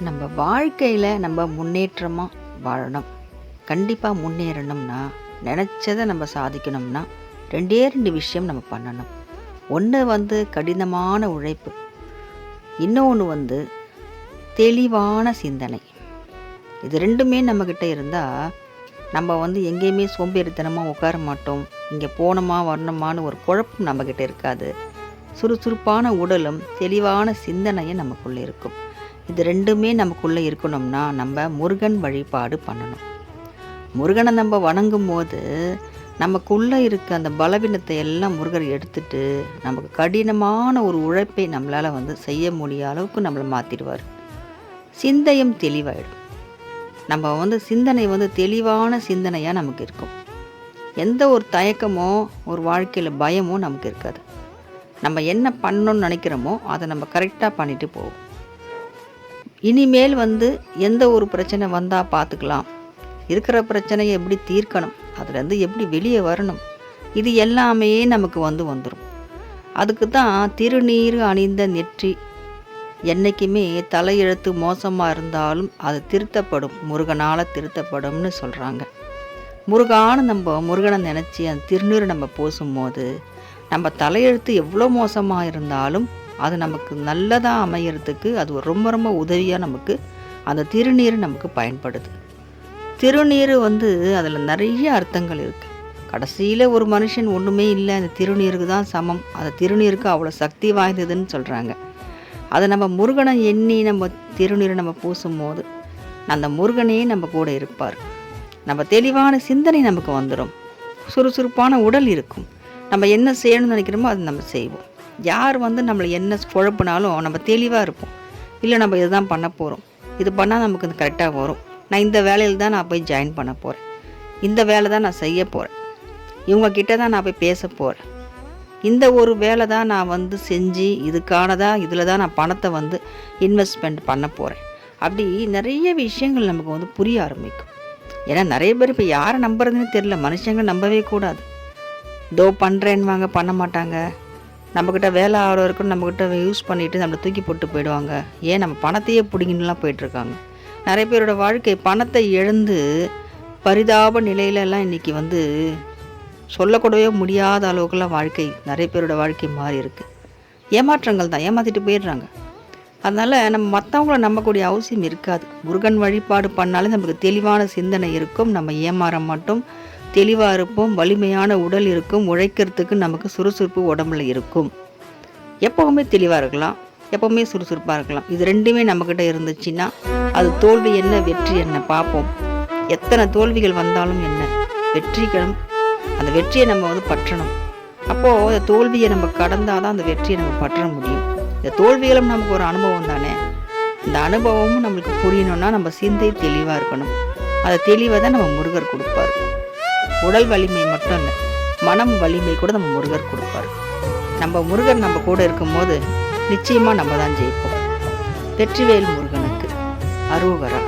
நம்ம வாழ்க்கையில் நம்ம முன்னேற்றமாக வாழணும். கண்டிப்பாக முன்னேறணும்னா நினச்சதை நம்ம சாதிக்கணும்னா ரெண்டே ரெண்டு விஷயம் நம்ம பண்ணணும். ஒன்று வந்து கடினமான உழைப்பு. இன்னொன்று வந்து தெளிவான சிந்தனை. இது ரெண்டுமே நம்மக்கிட்ட இருந்தால் நம்ம வந்து எங்கேயுமே சோம்பேறித்தனமாக உட்கார மாட்டோம். இங்கே போனோமா வரணுமான்னு ஒரு குழப்பம் நம்மக்கிட்ட இருக்காது. சுறுசுறுப்பான உடலும் தெளிவான சிந்தனையும் நமக்குள்ளே இருக்கும். இது ரெண்டுமே நமக்குள்ளே இருக்கணும்னா நம்ம முருகன் வழிபாடு பண்ணணும். முருகனை நம்ம வணங்கும் போது நமக்குள்ளே இருக்க அந்த பலவீனத்தை எல்லாம் முருகர் எடுத்துட்டு நமக்கு கடினமான ஒரு உழைப்பை நம்மளால் வந்து செய்ய முடிய அளவுக்கு நம்மளை மாற்றிடுவார் சிந்தையும் தெளிவாயிடும். நம்ம வந்து சிந்தனை வந்து தெளிவான சிந்தனையாக நமக்கு இருக்கும். எந்த ஒரு தயக்கமோ ஒரு வாழ்க்கையில் பயமோ நமக்கு இருக்காது. நம்ம என்ன பண்ணணும்னு நினைக்கிறோமோ அதை நம்ம கரெக்டாக பண்ணிட்டு போவோம். இனிமேல் வந்து எந்த ஒரு பிரச்சனை வந்தால் பார்த்துக்கலாம் இருக்கிற பிரச்சனையை எப்படி தீர்க்கணும்? அதுலேருந்து எப்படி வெளியே வரணும்? இது எல்லாமே நமக்கு வந்து வந்துடும் அதுக்கு தான் திருநீர் அணிந்த நெற்றி. என்றைக்குமே தலையெழுத்து மோசமாக இருந்தாலும் அது திருத்தப்படும். முருகனால் திருத்தப்படும்னு சொல்கிறாங்க முருகான நம்ம முருகனை நினச்சி அந்த திருநீர் நம்ம பூசும்போது நம்ம தலையெழுத்து எவ்வளோ மோசமாக இருந்தாலும் அது நமக்கு நல்லதாக அமையறதுக்கு அது ரொம்ப ரொம்ப உதவியாக நமக்கு அந்த திருநீர் நமக்கு பயன்படுது. திருநீர் வந்து அதில் நிறைய அர்த்தங்கள் இருக்குது கடைசியில் ஒரு மனுஷன் ஒன்றுமே இல்லை அந்த திருநீருக்கு தான் சமம். அந்த திருநீருக்கு அவ்வளோ சக்தி வாய்ந்ததுன்னு சொல்கிறாங்க அதை நம்ம முருகனை எண்ணி நம்ம திருநீரை நம்ம பூசும்போது அந்த முருகனே நம்ம கூட இருப்பார். நம்ம தெளிவான சிந்தனை நமக்கு வந்துடும் சுறுசுறுப்பான உடல் இருக்கும். நம்ம என்ன செய்யணும்னு நினைக்கிறோமோ அது நம்ம செய்வோம். யார் வந்து நம்மளை என்ன குழப்பினாலும் நம்ம தெளிவாக இருப்போம். இல்லை நம்ம இதுதான் பண்ண போகிறோம் இது பண்ணால் நமக்கு இது கரெக்டாக வரும். நான் இந்த வேலையில் தான் நான் போய் ஜாயின் பண்ண போகிறேன் இந்த வேலை தான் நான் செய்ய போகிறேன் இவங்கக்கிட்ட தான் நான் போய் பேச போகிறேன் இந்த ஒரு வேலை தான் நான் வந்து செஞ்சு இதுக்கானதாக இதில் தான் நான் பணத்தை வந்து இன்வெஸ்ட்மெண்ட் பண்ண போகிறேன் அப்படி நிறைய விஷயங்கள் நமக்கு வந்து புரிய ஆரம்பிக்கும். ஏன்னா நிறைய பேர் இப்போ யாரை நம்புறதுன்னு தெரில மனுஷங்க நம்பவே கூடாது. தோ பண்ணுறேன்வாங்க பண்ண மாட்டாங்க. நம்மக்கிட்ட வேலை ஆகிற வரைக்கும் நம்மக்கிட்ட யூஸ் பண்ணிவிட்டு நம்மளை தூக்கி போட்டு போயிடுவாங்க. ஏன்? நம்ம பணத்தையே பிடிங்கின்னுலாம் போயிட்டுருக்காங்க. நிறைய பேரோட வாழ்க்கை பணத்தை இழந்து பரிதாப நிலையிலலாம் இன்றைக்கி வந்து சொல்லக்கூடவே முடியாத அளவுக்குலாம் வாழ்க்கை நிறைய பேரோட வாழ்க்கை மாறி இருக்குது ஏமாற்றங்கள் தான் ஏமாற்றிட்டு போயிடுறாங்க. அதனால் நம்ம மற்றவங்கள நம்பக்கூடிய அவசியம் இருக்காது. முருகன் வழிபாடு பண்ணாலே நமக்கு தெளிவான சிந்தனை இருக்கும். நம்ம ஏமாற மாட்டோம். தெளிவாக இருப்போம் வலிமையான உடல் இருக்கும் உழைக்கிறதுக்கு நமக்கு சுறுசுறுப்பு உடம்புல இருக்கும். எப்போவுமே தெளிவாக இருக்கலாம் எப்போவுமே சுறுசுறுப்பாக இருக்கலாம். இது ரெண்டுமே நம்மக்கிட்ட இருந்துச்சுன்னா அது தோல்வி என்ன வெற்றி என்ன பார்ப்போம். எத்தனை தோல்விகள் வந்தாலும் என்ன வெற்றிகளும் அந்த வெற்றியை நம்ம வந்து பற்றணும். அப்போது அந்த தோல்வியை நம்ம கடந்தால் தான் அந்த வெற்றியை நம்ம பற்ற முடியும். இந்த தோல்விகளும் நமக்கு ஒரு அனுபவம் தானே? இந்த அனுபவமும் நம்மளுக்கு புரியணும்னா நம்ம சிந்தை தெளிவாக இருக்கணும். அதை தெளிவை தான் நம்ம முருகர் கொடுப்பார். உடல் வலிமை மட்டும் இல்லை மனம் வலிமை கூட நம்ம முருகர் கொடுப்பார். நம்ம முருகர் நம்ம கூட இருக்கும்போது நிச்சயமாக நம்ம தான் ஜெயிப்போம். வெற்றிவேல் முருகனுக்கு அரோகரா